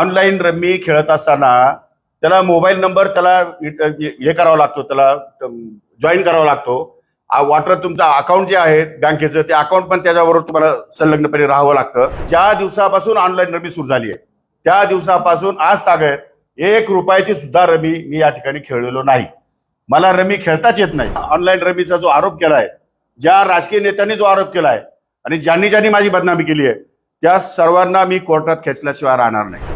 Online rummy खेळत असताना त्याला मोबाईल नंबर त्याला हे करावा लागतो त्याला जॉईन करावा लागतो. वॉटर तुमचं अकाउंट जे आहे बँकेचं ते अकाउंट पण त्याच्याबरोबर तुम्हाला संलग्नपणे राहावं लागतं. ज्या दिवसापासून ऑनलाईन रमी सुरू झाली आहे त्या दिवसापासून आज तागत एक रुपयाची सुद्धा रमी मी या ठिकाणी खेळलेलो नाही. मला रमी खेळताच येत नाही. ऑनलाईन रमीचा जो आरोप केला आहे ज्या राजकीय नेत्यांनी जो आरोप केला आहे आणि ज्यांनी ज्यांनी माझी बदनामी केली आहे त्या सर्वांना मी कोर्टात खेचल्याशिवाय राहणार नाही.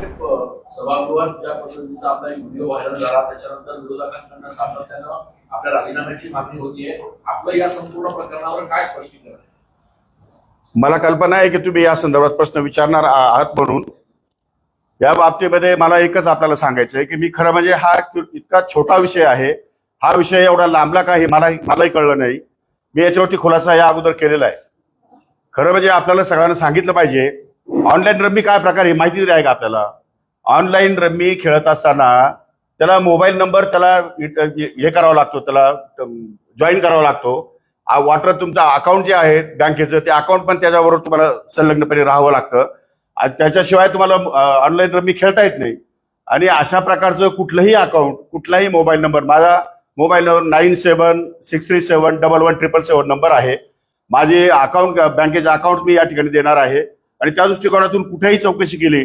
सभागृहात ज्या पद्धतीचा आपला व्हिडिओ व्हायरल झाला त्याच्यानंतर विरोधकांकडनं सातत्यानं आपल्या राजीनाम्याची मागणी होतीये. आपलं या संपूर्ण प्रकरणावर काय स्पष्टीकरण मला कल्पना आहे की तुम्ही या संदर्भात प्रश्न विचारणार आहात म्हणून. या बाबतीमध्ये मला एकच आपल्याला सांगायचं आहे की मी खरं म्हणजे हा इतका छोटा विषय आहे. हा विषय एवढा लांबला का हे मला मलाही कळलं नाही. मी याच्यावरती खुलासा या अगोदर केलेला आहे. खरं म्हणजे आपल्याला सगळ्यांना सांगितलं पाहिजे. ऑनलाईन रम्मी काय प्रकार आहे माहिती तरी आहे का आपल्याला? ऑनलाईन रम्मी खेळत असताना त्याला मोबाईल नंबर त्याला हे करावा लागतो त्याला जॉईन करावा लागतो. वॉटर तुमचा अकाउंट जे आहे बँकेचं ते अकाउंट पण त्याच्याबरोबर तुम्हाला संलग्नपणे राहावं लागतं. आणि त्याच्याशिवाय तुम्हाला ऑनलाईन रमी खेळता येत नाही. आणि अशा प्रकारचं कुठलंही अकाउंट कुठलाही मोबाईल नंबर माझा mobile number nine seven six three seven double one triple seven number आहे. माझे अकाउंट बँकेचे अकाउंट मी या ठिकाणी देणार आहे. आणि त्या दृष्टिकोनातून कुठेही चौकशी केली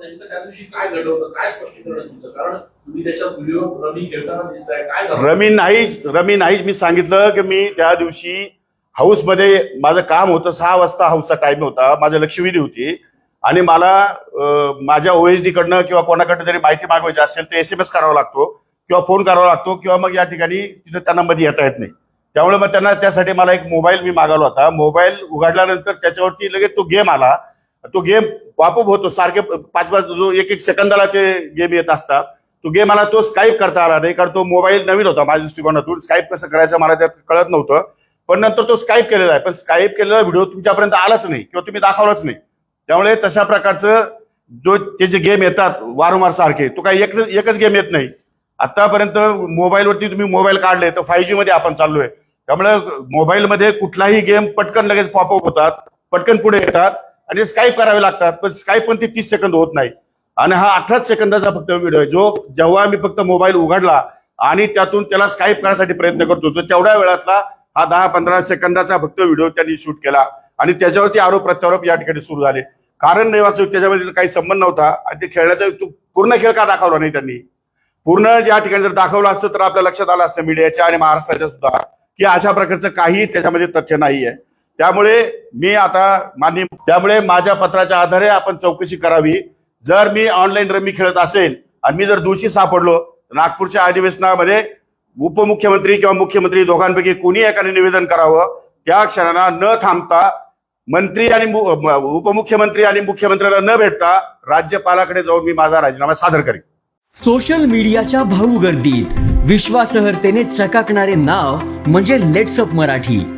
नेमकं त्या दिवशी काय घडलं होतं? काय स्पष्टीकरण तुमचं? कारण तुम्ही त्याच्यात व्हिडिओ रमी खेळताना दिसताय. काय झालं? रमी नाहीच रमी नाहीच. मी सांगितलं की मी त्या दिवशी हाऊसमध्ये माझं काम होतं सहा वाजता हाऊसचा टाइम होता. माझं लक्षवेधी होती. आणि मला अं, माझ्या ओएसडी कडनं किंवा कोणाकडनं तरी माहिती मागवायची असेल तर एस एम एस करावा लागतो किंवा फोन करावा लागतो किंवा मग या ठिकाणी तिथे त्यांना मध्ये येता येत नाही. त्यामुळे मग त्यांना त्यासाठी मला एक मोबाईल मी मागवला होता. मोबाईल उघडल्यानंतर त्याच्यावरती लगेच तो गेम आला. तो गेम पॉपअप होतो सारखे पाच पाच जो एक एक सेकंदाला ते गेम येत असतात. तो गेम मला तो स्काईप करता आला नाही कारण तो मोबाईल नवीन होता माझ्या दृष्टिकोनातून. स्काईप कसं करायचं मला त्यात कळत नव्हतं. पण नंतर तो स्काईप केलेला आहे. पण स्काईप केलेला व्हिडिओ तुमच्यापर्यंत आलाच नाही किंवा तुम्ही दाखवलाच नाही. त्यामुळे तशा प्रकारचं जो ते जे गेम येतात वारंवार सारखे तो काही एक एकच गेम येत नाही. आतापर्यंत मोबाईलवरती तुम्ही मोबाईल काढले तर फाय जी मध्ये आपण चाललोय. त्यामुळे मोबाईलमध्ये कुठलाही गेम पटकन लगेच पॉपअप होतात पटकन पुढे येतात. आणि स्काईप करावे लागतात पण स्काईप पण ते तीस सेकंद होत नाही. आणि हा अठराच सेकंदाचा फक्त व्हिडिओ आहे जो जेव्हा मी फक्त मोबाईल उघडला आणि त्यातून त्याला स्काईप करण्यासाठी प्रयत्न करतो तर तेवढ्या वेळातला हा दहा पंधरा सेकंदाचा फक्त व्हिडिओ त्यांनी शूट केला. आणि त्याच्यावरती आरोप प्रत्यारोप या ठिकाणी सुरू झाले. कारण नाही वाचू त्याच्यामध्ये काही संबंध नव्हता आणि ते खेळण्याचा पूर्ण खेळ का दाखवला नाही त्यांनी? पूर्ण या ठिकाणी जर दाखवलं असतं तर आपल्या लक्षात आलं असतं मीडियाच्या आणि महाराष्ट्राच्या सुद्धा की अशा प्रकारचं काही त्याच्यामध्ये तथ्य नाही आहे त्यामुळे मी आता मान्य त्यामुळे माझ्या पत्राच्या आधारे आपण चौकशी करावी. जर मी ऑनलाईन रमी खेळत असेल आणि मी जर दोषी सापडलो नागपूरच्या अधिवेशनामध्ये उपमुख्यमंत्री किंवा मुख्यमंत्री दोघांपैकी कोणी एकाने निवेदन करावं. त्या क्षणाला न थांबता मंत्री आणि उपमुख्यमंत्री आणि मुख्यमंत्र्याला न भेटता राज्यपालाकडे जाऊन मी माझा राजीनामा सादर करेन. सोशल मीडियाच्या भाऊ गर्दीत. विश्वासार्हतेने चकाकणारे नाव म्हणजे लेट्सअप मराठी.